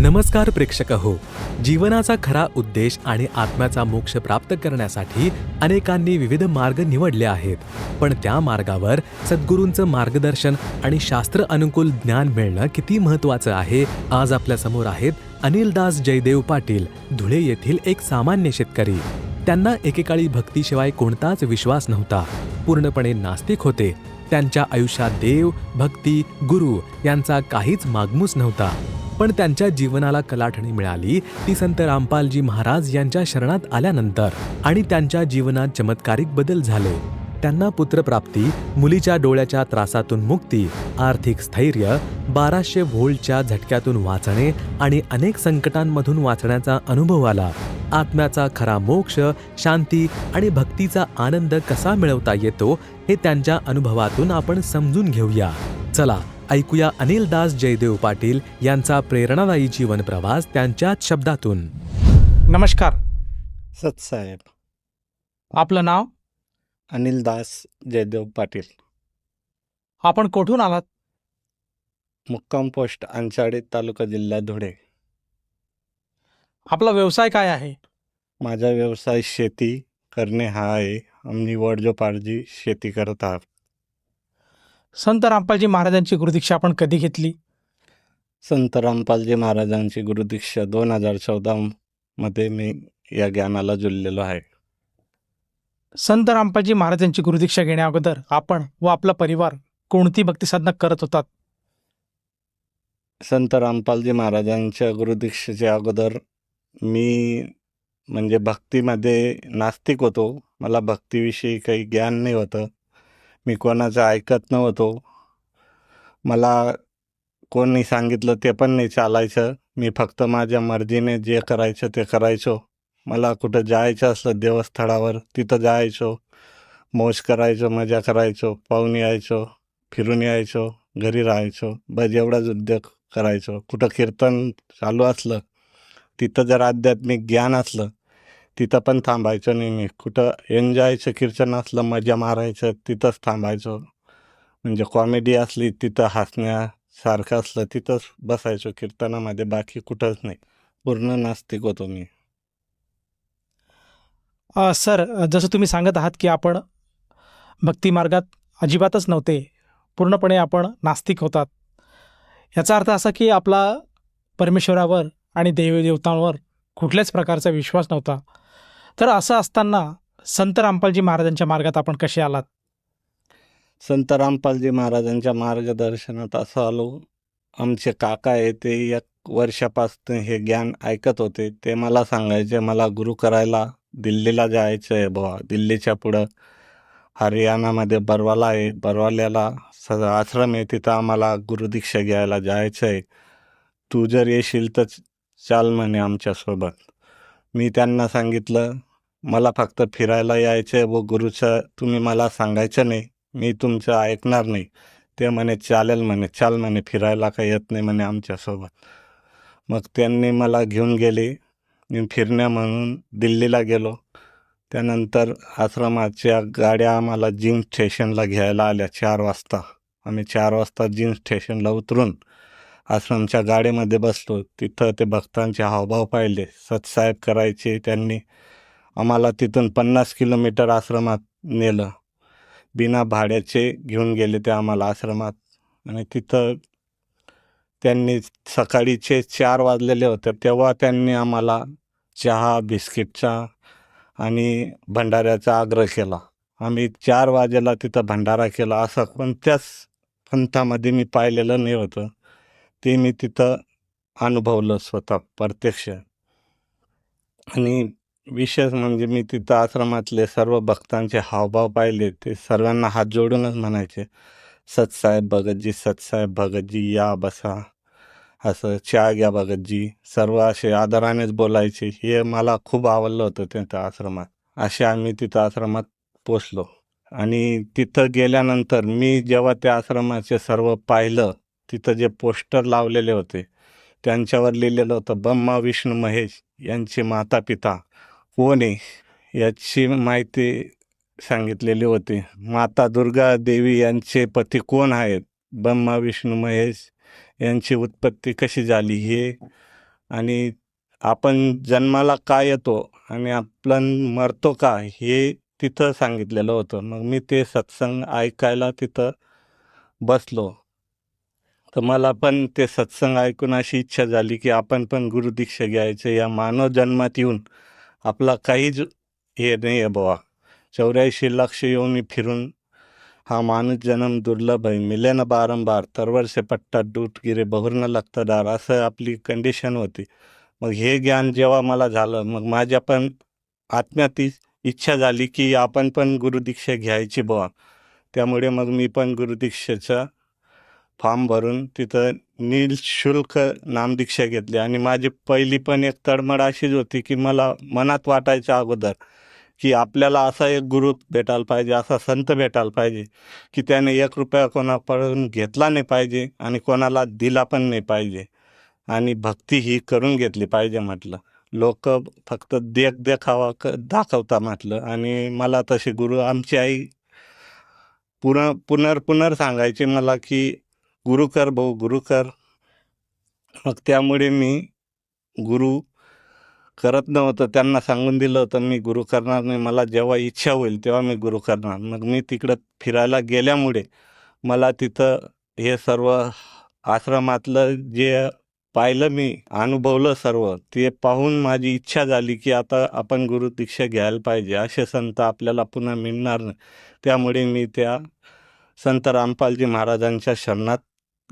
नमस्कार प्रेक्षक हो. जीवनाचा खरा उद्देश आणि आत्म्याचा मोक्ष प्राप्त करण्यासाठी अनेकांनी विविध मार्ग निवडले आहेत. पण त्या मार्गावर सद्गुरूंचं मार्गदर्शन आणि शास्त्र अनुकूल ज्ञान मिळणं किती महत्वाचं आहे आज आपल्यासमोर आहेत अनिलदास जयदेव पाटील धुळे येथील एक सामान्य शेतकरी. त्यांना एकेकाळी भक्तीशिवाय कोणताच विश्वास नव्हता. पूर्णपणे नास्तिक होते. त्यांच्या आयुष्यात देव भक्ती गुरु यांचा काहीच मागमूस नव्हता. पण त्यांच्या जीवनाला कलाठणी मिळाली. ती संत रामपालजी महाराज यांच्या शरणात आल्यानंतर आणि त्यांच्या जीवनात चमत्कारिक बदल झाले. त्यांना पुत्रप्राप्ती मुलीच्या डोळ्याच्या त्रासातून मुक्ती आर्थिक स्थैर्य बाराशे व्होल्टच्या झटक्यातून वाचणे आणि अनेक संकटांमधून वाचण्याचा अनुभव आला. आत्म्याचा खरा मोक्ष शांती आणि भक्तीचा आनंद कसा मिळवता येतो हे त्यांच्या अनुभवातून आपण समजून घेऊया. चला ऐकूया अनिलदास जयदेव पाटील यांचा प्रेरणादायी जीवन प्रवास त्यांच्याच शब्दातून. नमस्कार. सतसाहेब आपलं नाव? अनिल दास जयदेव पाटील. आपण कोठून आलात? मुक्काम पोस्ट अंचाडी तालुका जिल्हा धुळे. आपला व्यवसाय काय आहे? माझा व्यवसाय शेती करणे हा आहे. आम्ही वडजोपार्जी शेती करत आहात. संत रामपालजी महाराजांची गुरुदीक्षा आपण कधी घेतली? संत रामपालजी महाराजांची गुरुदीक्षा दोन हजार चौदा मध्ये मी या ज्ञानाला जुळलेलो आहे. संत रामपालजी महाराजांची गुरुदीक्षा घेण्या अगोदर आपण व आपला परिवार कोणती भक्तिसाधना करत होतात? संत रामपालजी महाराजांच्या गुरुदीक्षेच्या अगोदर मी म्हणजे भक्तीमध्ये नास्तिक होतो. मला भक्तीविषयी काही ज्ञान नाही होतं. मी कोणाचं ऐकत नव्हतो. मला कोणी सांगितलं ते पण नाही चालायचं. मी फक्त माझ्या मर्जीने जे करायचं ते करायचो. मला कुठं जायचं असलं देवस्थळावर तिथं जायचो. मौज करायचो मजा करायचो पाहून यायचो फिरून यायचो घरी राहायचो. बस एवढाच उद्योग करायचो. कुठं कीर्तन चालू असलं तिथं जर आध्यात्मिक ज्ञान असलं तिथं पण थांबायचं नाही मी कुठं एन्जॉयचं कीर्तन असलं मजा मारायचं तिथंच थांबायचो. म्हणजे कॉमेडी असली तिथं हसण्यासारखं असलं तिथंच बसायचो कीर्तनामध्ये. बाकी कुठंच नाही. पूर्ण नास्तिक होतो मी. सर जसं तुम्ही सांगत आहात की आपण भक्ती मार्गात अजिबातच नव्हते. पूर्णपणे आपण नास्तिक होतात. याचा अर्थ असा की आपला परमेश्वरावर आणि देव देवतांवर कुठल्याच प्रकारचा विश्वास नव्हता. तर असं असताना संत रामपालजी महाराजांच्या मार्गात आपण कसे आलात? संत रामपालजी महाराजांच्या मार्गदर्शनात असं आलो. आमचे काका आहे ते एक वर्षापासून हे ज्ञान ऐकत होते. ते मला सांगायचे मला गुरु करायला दिल्लीला जायचं आहे बुवा. दिल्लीच्या पुढं हरियाणामध्ये बरवाला आहे. बरवाल्याला स आश्रम आहे. तिथं आम्हाला गुरुदीक्षा घ्यायला जायचं आहे. तू जर येशील तर चाल म्हणे आमच्यासोबत. मी त्यांना सांगितलं मला फक्त फिरायला यायचं आहे व गुरुचं तुम्ही मला सांगायचं नाही मी तुमचं ऐकणार नाही. ते म्हणे चालेल म्हणे चाल म्हणे फिरायला काही येत नाही म्हणे आमच्यासोबत. मग त्यांनी मला घेऊन गेले. मी फिरण्या म्हणून दिल्लीला गेलो. त्यानंतर आश्रमाच्या गाड्या आम्हाला जिम स्टेशनला घ्यायला आल्या चार वाजता. आम्ही चार वाजता जिम स्टेशनला उतरून आश्रमच्या गाडीमध्ये बसलो. तिथं ते भक्तांचे हावभाव पाहिले. सत्साहेब करायचे त्यांनी. आम्हाला तिथून पन्नास किलोमीटर आश्रमात नेलं. बिना भाड्याचे घेऊन गेले ते आम्हाला आश्रमात. आणि तिथं त्यांनी सकाळीचे चार वाजलेले होते तेव्हा त्यांनी आम्हाला चहा बिस्किटचा आणि भंडाऱ्याचा आग्रह केला. आम्ही चार वाजेला तिथं भंडारा केला. असं कोणत्याच पंथामध्ये मी पाहिलेलं नाही होतं. ते मी तिथं अनुभवलं स्वतः प्रत्यक्ष. आणि विशेष म्हणजे मी तिथं आश्रमातले सर्व भक्तांचे हावभाव पाहिले ते सर्वांना हात जोडूनच म्हणायचे सतसाहेब भगतजी सतसाहेब भगतजी या बसा असं चहा घ्या भगतजी सर्व असे आदरानेच बोलायचे. हे मला खूप आवडलं होतं तिथं आश्रमात. असे आम्ही तिथं आश्रमात पोचलो. आणि तिथं गेल्यानंतर मी जेव्हा त्या आश्रमाचे सर्व पाहिलं तिथं जे पोस्टर लावलेले होते त्यांच्यावर लिहिलेलं होतं ब्रह्मा विष्णू महेश यांचे माता पिता कोण आहे याची माहिती सांगितलेली होती. माता दुर्गा देवी यांचे पती कोण आहेत? ब्रह्मा विष्णू महेश यांची उत्पत्ती कशी झाली हे? आणि आपण जन्माला का येतो आणि आपण मरतो का हे तिथं सांगितलेलं होतं. मग मी ते सत्संग ऐकायला तिथं बसलो. तर मला पण ते सत्संग ऐकून अशी इच्छा झाली की आपण पण गुरुदीक्षा घ्यायचं. या मानव जन्मात येऊन आपला काहीच हे नाही आहे बुवा. चौऱ्याऐंशी लक्ष येऊन फिरून हा माणूस जन्म दुर्लभ आहे. मिले बारंबार तरवरसे पट्टा डूट गिरे बहुर न असं आपली कंडिशन होती. मग हे ज्ञान जेव्हा मला झालं मग माझ्या पण आत्म्यात इच्छा झाली की आपण पण गुरुदीक्षा घ्यायची बुवा. त्यामुळे मग मी पण गुरुदीक्षेचा फॉर्म भरून तिथं निशुल्क नामदीक्षा घेतली. आणि माझी पहिली पण एक तडमड अशीच होती की मला मनात वाटायच्या अगोदर की आपल्याला असा एक गुरु भेटायला पाहिजे असा संत भेटायला पाहिजे की त्याने एक रुपया कोणाकडून घेतला नाही पाहिजे आणि कोणाला दिला पण नाही पाहिजे. आणि भक्ती ही करून घेतली पाहिजे म्हटलं. लोक फक्त देख देखावा क दाखवता म्हटलं. आणि मला तसे गुरु आमची आई पुन पुनर्पुनर सांगायची सांगायचे मला की गुरु कर भाऊ गुरु कर मग त्यामुळे मी गुरु करत नव्हतं. त्यांना सांगून दिलं होतं मी गुरु करणार नाही मला जेव्हा इच्छा होईल तेव्हा मी गुरु करणार. मग मी तिकडं फिरायला गेल्यामुळे मला तिथं हे सर्व आश्रमातलं जे पाहिलं मी अनुभवलं सर्व ते पाहून माझी इच्छा झाली की आता आपण गुरु दीक्षा घ्यायला पाहिजे. असे संत आपल्याला पुन्हा मिळणार नाही. त्यामुळे मी त्या संत रामपालजी महाराजांच्या शरणात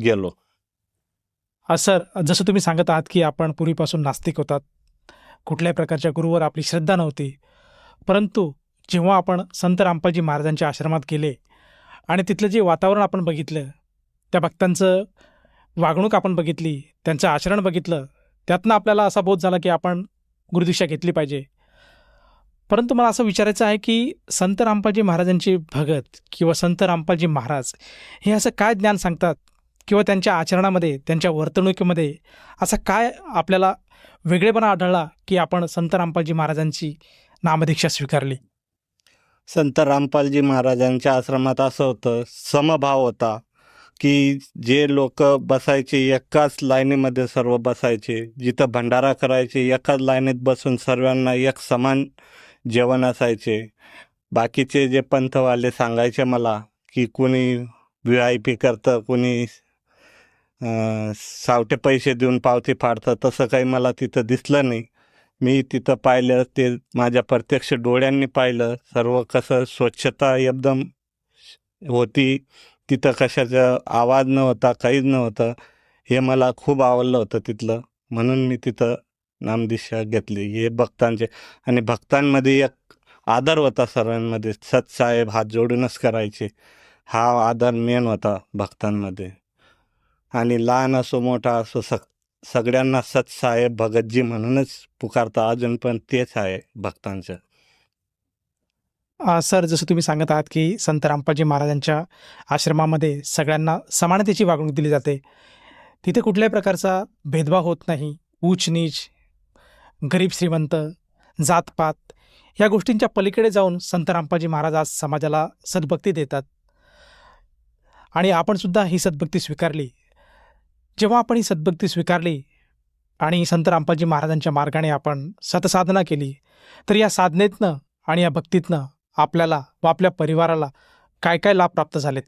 गेलो. हा सर जसं तुम्ही सांगत आहात की आपण पूर्वीपासून नास्तिक होतात. कुठल्याही प्रकारच्या गुरुवर आपली श्रद्धा नव्हती. परंतु जेव्हा आपण संत रामपाजी महाराजांच्या आश्रमात गेले आणि तिथलं जे वातावरण आपण बघितलं त्या भक्तांचं वागणूक आपण बघितली त्यांचं आचरण बघितलं त्यातनं आपल्याला असा बोध झाला की आपण गुरुदीक्षा घेतली पाहिजे. परंतु मला असं विचारायचं आहे की संत रामपालजी महाराजांचे भगत किंवा संत रामपालजी महाराज हे असं काय ज्ञान सांगतात? किंवा त्यांच्या आचरणामध्ये त्यांच्या वर्तणुकीमध्ये असा काय आपल्याला वेगळेपणा आढळला की आपण संत रामपालजी महाराजांची नामदीक्षा स्वीकारली? संत रामपालजी महाराजांच्या आश्रमात असं होतं समभाव होता की जे लोक बसायचे एकाच लाईनीमध्ये सर्व बसायचे जिथं भंडारा करायचे एकाच लाईनीत बसून सर्वांना एक समान जेवण असायचे. बाकीचे जे पंथवाले सांगायचे मला की कोणी व्ही आय पी करतं कोणी सावटे पैसे देऊन पावती फाडतात तसं काही मला तिथं दिसलं नाही. मी तिथं पाहिलं ते माझ्या प्रत्यक्ष डोळ्यांनी पाहिलं. सर्व कसं स्वच्छता एकदम होती. तिथं कशाचा आवाज नव्हता काहीच नव्हतं. हे मला खूप आवडलं होतं तिथलं. म्हणून मी तिथं नामदिशा घेतली. हे भक्तांचे आणि भक्तांमध्ये एक आदर होता सर्वांमध्ये. सतसाहेब हात जोडूनच करायचे. हा आदर मेन होता भक्तांमध्ये. आणि लहान असो मोठा असो सग सगळ्यांना सतसाहेब भगतजी म्हणूनच पुकारता. अजून पण तेच आहे भक्तांचं. सर जसं तुम्ही सांगत आहात की संत रामपाजी महाराजांच्या आश्रमामध्ये सगळ्यांना समानतेची वागणूक दिली जाते. तिथे कुठल्याही प्रकारचा भेदभाव होत नाही. ऊच नीच गरीब श्रीमंत जातपात या गोष्टींच्या पलीकडे जाऊन संत रामपाजी महाराज आज समाजाला सद्भक्ती देतात. आणि आपण सुद्धा ही सद्भक्ती स्वीकारली. जेव्हा आपण ही सद्भक्ती स्वीकारली आणि संत रामपालजी महाराजांच्या मार्गाने आपण सतसाधना केली तर या साधनेतनं आणि या भक्तीतनं आपल्याला व आपल्या परिवाराला काय काय लाभ प्राप्त झालेत?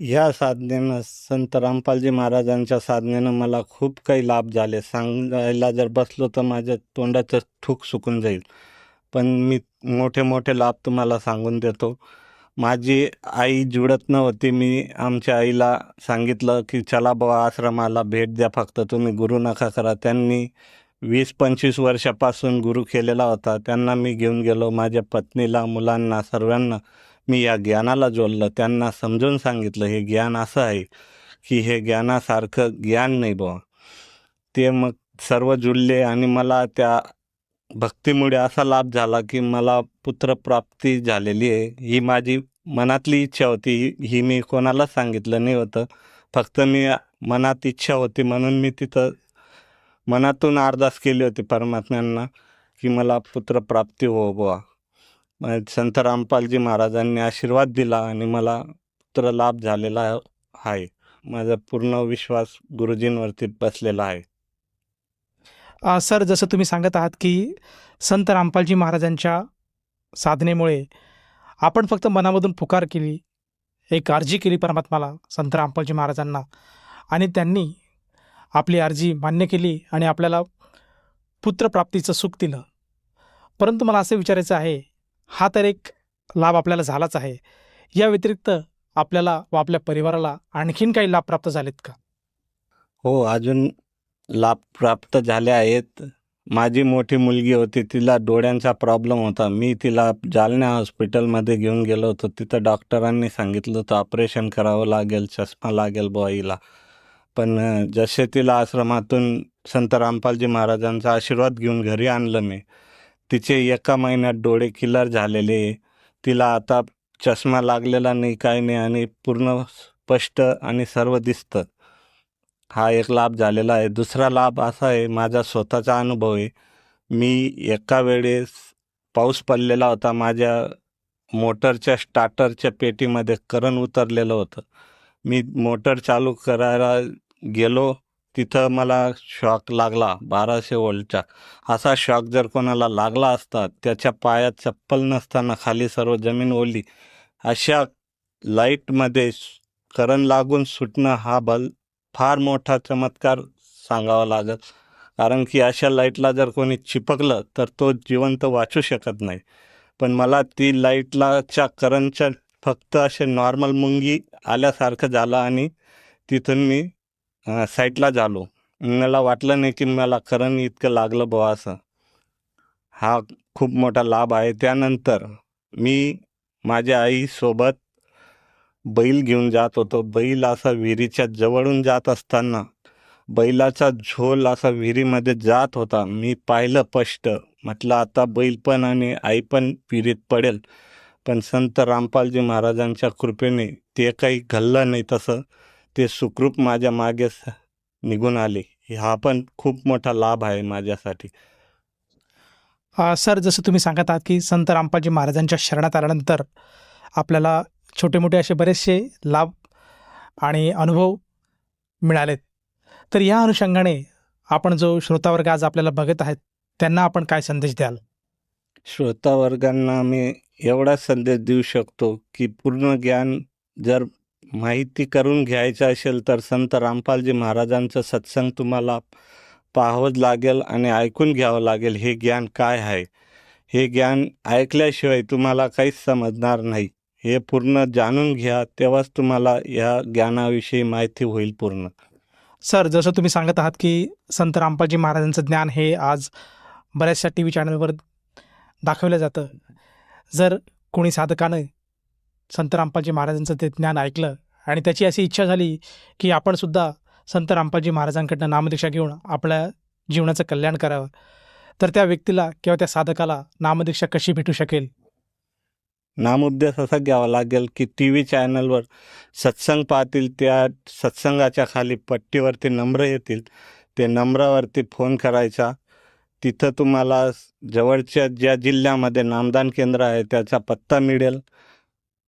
ह्या साधनेनं संत रामपालजी महाराजांच्या साधनेनं मला खूप काही लाभ झाले. सांगायला जर बसलो तर माझ्या तोंडाचं ठूक सुकून जाईल. पण मी मोठे मोठे लाभ तुम्हाला सांगून देतो. माझी आई जुळत नव्हती. मी आमच्या आईला सांगितलं की चला बुवा आश्रमाला भेट द्या फक्त. तुम्ही गुरु नका करा. त्यांनी वीस पंचवीस वर्षापासून गुरु केलेला होता. त्यांना मी घेऊन गेलो. माझ्या पत्नीला मुलांना सर्वांना मी या ज्ञानाला जोडलं. त्यांना समजून सांगितलं हे ज्ञान असं आहे की हे ज्ञानासारखं ज्ञान नाही बुवा. ते मग सर्व जुळले आणि मला त्या भक्तीमुळे असा लाभ झाला की मला पुत्रप्राप्ती झालेली आहे. ही माझी मनातली इच्छा होती. ही मी कोणालाच सांगितलं नाही होतं. फक्त मी मनात इच्छा होती म्हणून मी तिथं मनातून अरदास केली होती परमात्म्यांना की मला पुत्रप्राप्ती हो बुवा. संत रामपालजी महाराजांनी आशीर्वाद दिला आणि मला पुत्र लाभ झालेला आहे. माझा पूर्ण विश्वास गुरुजींवरती बसलेला आहे. सर जसं तुम्ही सांगत आहात की संत रामपालजी महाराजांच्या साधनेमुळे आपण फक्त मनामधून पुकार केली एक अर्जी केली परमात्माला संत रामपालजी महाराजांना. आणि त्यांनी आपली अर्जी मान्य केली आणि आपल्याला पुत्रप्राप्तीचं सुख दिलं. परंतु मला असं विचारायचं आहे हा तर एक लाभ आपल्याला झालाच आहे. या व्यतिरिक्त आपल्याला व आपल्या परिवाराला आणखीन काही लाभ प्राप्त झालेत का? हो अजून लाभ प्राप्त झाले आहेत. माझी मोठी मुलगी होती तिला डोळ्यांचा प्रॉब्लेम होता. मी तिला जालना हॉस्पिटलमध्ये घेऊन गेलो होतो. तिथं डॉक्टरांनी सांगितलं होतं ऑपरेशन करावं लागेल चष्मा लागेल बॉईला पण जसे तिला आश्रमातून संत रामपालजी महाराजांचा आशीर्वाद घेऊन घरी आणलं मी तिचे एका महिन्यात डोळे किलर झालेले. तिला आता चष्मा लागलेला नाही काही नाही आणि पूर्ण स्पष्ट आणि सर्व दिसतं. हा एक लाभ झालेला आहे. दुसरा लाभ असा आहे माझा स्वतःचा अनुभव आहे. मी एका वेळेस पाऊस पडलेला होता. माझ्या मोटरच्या स्टार्टरच्या पेटीमध्ये करण उतरलेलं होतं. मी मोटर चालू करायला गेलो. तिथं मला शॉक लागला बाराशे वोल्टचा असा शॉक जर कोणाला लागला असता त्याच्या पायात चप्पल नसताना खाली सर्व जमीन ओली. अशा लाईटमध्ये करंट लागून सुटणं हा बल फार मोठा चमत्कार सांगावा लागत कारण की अशा लाईटला जर कोणी चिपकलं तर तो जिवंत वाचू शकत नाही. पण मला ती लाईटलाच्या करंटच्या फक्त असे नॉर्मल मुंगी आल्यासारखं झालं आणि तिथून मी साईटला झालो. मला वाटलं नाही की मला करंट इतकं लागलं बुवा असं. हा खूप मोठा लाभ आहे. त्यानंतर मी माझ्या आईसोबत बैल घेऊन जात होतो. बैल असा विहिरीच्या जवळून जात असताना बैलाचा झोल असा विहिरीमध्ये जात होता. मी पाहिलं स्पष्ट. म्हटलं आता बैल पण आणि आई पण विहिरीत पडेल. पण संत रामपालजी महाराजांच्या कृपेने ते काही घडलं नाही तसं. ते सुखरूप माझ्या मागे निघून आले. हा पण खूप मोठा लाभ आहे माझ्यासाठी. सर जसं तुम्ही सांगत आहात की संत रामपालजी महाराजांच्या शरणात आल्यानंतर आपल्याला छोटे मोठे असे बरेचसे लाभ आणि अनुभव मिळालेत. तर या अनुषंगाने आपण जो श्रोतावर्ग आज आपल्याला बघत आहेत त्यांना आपण काय संदेश द्याल? श्रोतावर्गांना मी एवढा संदेश देऊ शकतो की पूर्ण ज्ञान जर माहिती करून घ्यायचं असेल तर संत रामपालजी महाराजांचं सत्संग तुम्हाला पाहावंच लागेल आणि ऐकून घ्यावं लागेल हे ज्ञान काय आहे. हे ज्ञान ऐकल्याशिवाय तुम्हाला काहीच समजणार नाही. हे पूर्ण जाणून घ्या तेव्हाच तुम्हाला या ज्ञानाविषयी माहिती होईल पूर्ण. सर जसं तुम्ही सांगत आहात की संत रामपालजी महाराजांचं ज्ञान हे आज बऱ्याचशा टी व्ही चॅनलवर दाखवलं जातं. जर कोणी साधकानं संत रामपालजी महाराजांचं ते ज्ञान ऐकलं आणि त्याची अशी इच्छा झाली की आपणसुद्धा संत रामपालजी महाराजांकडनं नामदीक्षा घेऊन आपल्या जीवनाचं कल्याण करावं तर त्या व्यक्तीला किंवा त्या साधकाला नामदीक्षा कशी भेटू शकेल? नामोद्देश असा घ्यावा लागेल की टी व्ही चॅनलवर सत्संग पाहतील त्या सत्संगाच्या खाली पट्टीवरती नंबर येतील. ते नंबरावरती फोन करायचा. तिथं तुम्हाला जवळच्या ज्या जिल्ह्यामध्ये नामदान केंद्र आहे त्याचा पत्ता मिळेल.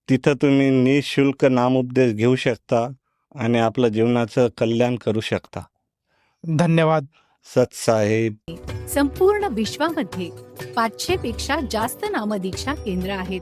तिथं तुम्ही निशुल्क नामोपदेश घेऊ शकता आणि आपलं जीवनाचं कल्याण करू शकता. धन्यवाद. सत्साहेब. संपूर्ण विश्वामध्ये पाचशे पेक्षा जास्त नामदीक्षा केंद्र आहेत.